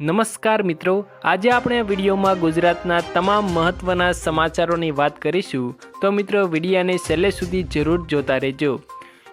નમસ્કાર મિત્રો, આજે આપણે વિડીયોમાં ગુજરાતના તમામ મહત્ત્વના સમાચારોની વાત કરીશું. તો મિત્રો, વિડીયાને છેલ્લે સુધી જરૂર જોતા રહેજો.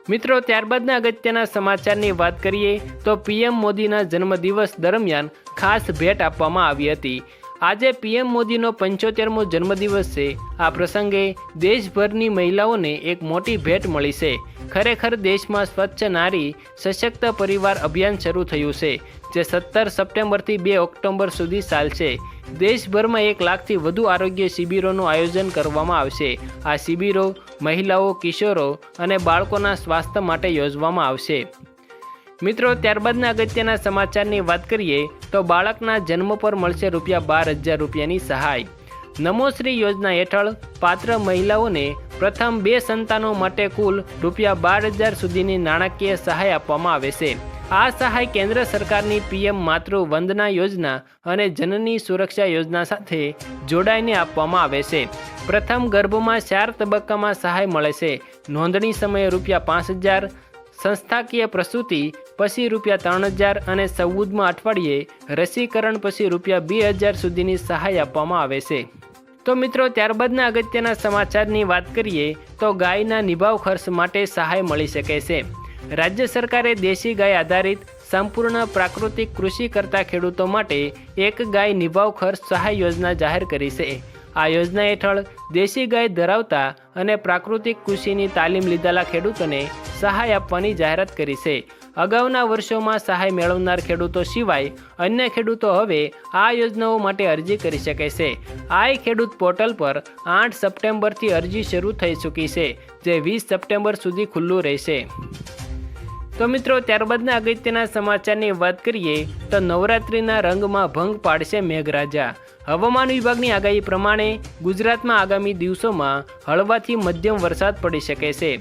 મિત્રો, ત્યારબાદના અગત્યના સમાચારની વાત કરીએ, તો પીએમ મોદીના જન્મદિવસ દરમિયાન ખાસ ભેટ આપવામાં આવી હતી. આજે પીએમ મોદીનો પંચોતેરમો જન્મદિવસ છે. આ પ્રસંગે દેશભરની મહિલાઓને એક મોટી ભેટ મળી છે. ખરેખર દેશમાં સ્વચ્છ નારી સશક્ત પરિવાર અભિયાન શરૂ થયું છે. જે સત્તર સપ્ટેમ્બરથી બે ઓક્ટોબર સુધી ચાલશે. દેશભરમાં એક લાખથી વધુ આરોગ્ય શિબિરોનું આયોજન કરવામાં આવશે. આ શિબિરો મહિલાઓ, કિશોરો અને બાળકોના સ્વાસ્થ્ય માટે યોજવામાં આવશે. મિત્રો, ત્યારબાદના અગત્યના સમાચારની વાત કરીએ, તો બાળકના જન્મ પર મળશે રૂપિયા બાર હજાર રૂપિયાની સહાય. નમોશ્રી યોજના હેઠળ પાત્ર મહિલાઓને પ્રથમ બે સંતાનો માટે કુલ રૂપિયા બાર હજાર સુધીની નાણાકીય સહાય આપવામાં આવે છે. આ સહાય કેન્દ્ર સરકારની પીએમ માતૃ વંદના યોજના અને જનની સુરક્ષા યોજના સાથે જોડાઈને આપવામાં આવે છે. પ્રથમ ગર્ભમાં ચાર તબક્કામાં સહાય મળે છે. નોંધણી સમયે રૂપિયા પાંચ હજાર, સંસ્થાકીય પ્રસૂતિ પછી રૂપિયા ત્રણ હજાર અને ચૌદમાં અઠવાડિયે રસીકરણ પછી રૂપિયા બે હજાર સુધીની સહાય આપવામાં આવે છે. તો મિત્રો, ત્યારબાદના અગત્યના સમાચારની વાત કરીએ તો ગાયના નિભાવ ખર્ચ માટે સહાય મળી શકે છે. રાજ્ય સરકારે દેશી ગાય આધારિત સંપૂર્ણ પ્રાકૃતિક કૃષિ કરતા ખેડૂતો માટે એક ગાય નિભાવ ખર્ચ સહાય યોજના જાહેર કરી છે. આ યોજના હેઠળ દેશી ગાય ધરાવતા અને પ્રાકૃતિક કૃષિની તાલીમ લીધેલા ખેડૂતોને સહાય આપવાની જાહેરાત કરી છે. અગાઉના વર્ષોમાં સહાય મેળવનાર ખેડૂતો સિવાય અન્ય ખેડૂતો હવે આ યોજનાઓ માટે અરજી કરી શકે છે. આ ખેડૂત પોર્ટલ પર આઠ સપ્ટેમ્બરથી અરજી શરૂ થઈ ચૂકી છે, જે વીસ સપ્ટેમ્બર સુધી ખુલ્લું રહેશે. તો મિત્રો, ત્યારબાદના અગત્યના સમાચારની વાત કરીએ, તો નવરાત્રિના રંગમાં ભંગ પાડશે મેઘરાજા. હવામાન વિભાગની આગાહી પ્રમાણે ગુજરાતમાં આગામી દિવસોમાં હળવાથી મધ્યમ વરસાદ પડી શકે છે.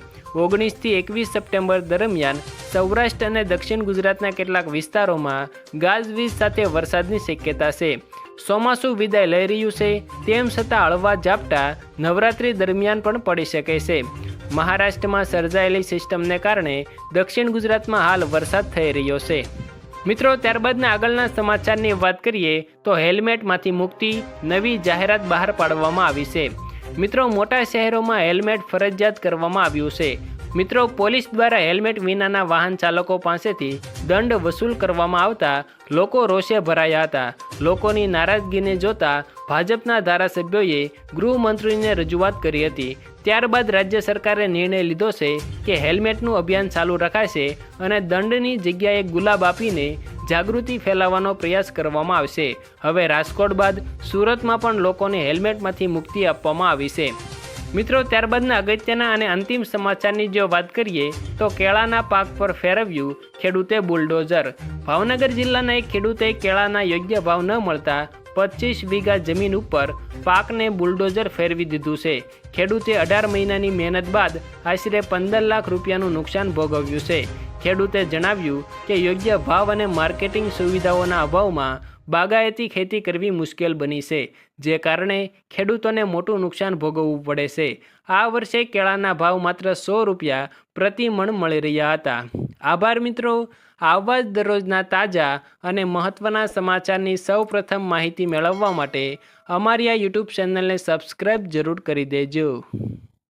ઓગણીસથી એકવીસ સપ્ટેમ્બર દરમિયાન સૌરાષ્ટ્ર અને દક્ષિણ ગુજરાતના કેટલાક વિસ્તારોમાં ગાજવીજ સાથે વરસાદની શક્યતા છે. ચોમાસું વિદાય લઈ રહ્યું છે, તેમ છતાં હળવા ઝાપટા નવરાત્રિ દરમિયાન પણ પડી શકે છે. મહારાષ્ટ્રમાં સર્જાયેલી સિસ્ટમને કારણે દક્ષિણ ગુજરાતમાં હાલ વરસાદ થઈ રહ્યો છે. મિત્રો, ત્યારબાદના આગળના સમાચારની વાત કરીએ, તો હેલ્મેટમાંથી મુક્તિ નવી જાહેરાત બહાર પાડવામાં આવી છે. મિત્રો, મોટા શહેરોમાં હેલ્મેટ ફરજિયાત કરવામાં આવ્યું છે. મિત્રો, પોલીસ દ્વારા હેલ્મેટ વિનાના વાહન ચાલકો પાસેથી દંડ વસૂલ કરવામાં આવતા લોકો રોષે ભરાયા હતા. લોકોની નારાજગીને જોતા ભાજપના ધારાસભ્યોએ ગૃહમંત્રીને રજૂઆત કરી હતી. ત્યારબાદ રાજ્ય સરકારે નિર્ણય લીધો છે કે હેલ્મેટનું અભિયાન ચાલુ રખાશે અને દંડની જગ્યાએ ગુલાબ આપીને જાગૃતિ ફેલાવવાનો પ્રયાસ કરવામાં આવશે. હવે રાજકોટ બાદ સુરતમાં પણ લોકોને હેલ્મેટમાંથી મુક્તિ આપવામાં આવી છે. મિત્રો, ત્યારબાદના અગત્યના અને અંતિમ સમાચારની જો વાત કરીએ, તો કેળાના પાક પર ફેરવ્યું ખેડૂતે બુલડોઝર. ભાવનગર જિલ્લાના એક ખેડૂતે કેળાના યોગ્ય ભાવ ન મળતા પચીસ વીઘા જમીન ઉપર પાકને બુલડોઝર ફેરવી દીધું છે. ખેડૂતે અઢાર મહિનાની મહેનત બાદ આશરે પંદર લાખ રૂપિયાનું નુકસાન ભોગવ્યું છે. ખેડૂતે જણાવ્યું કે યોગ્ય ભાવ અને માર્કેટિંગ સુવિધાઓના અભાવમાં બાગાયતી ખેતી કરવી મુશ્કેલ બની છે, જે કારણે ખેડૂતોને મોટું નુકસાન ભોગવવું પડે છે. આ વર્ષે કેળાના ભાવ માત્ર સો રૂપિયા પ્રતિ મણ મળી રહ્યા હતા. આભાર મિત્રો આવા જ દરરોજના તાજા અને મહત્ત્વના સમાચારની સૌ પ્રથમ માહિતી મેળવવા માટે અમારી આ યુટ્યુબ ચેનલને સબસ્ક્રાઈબ જરૂર કરી દેજો.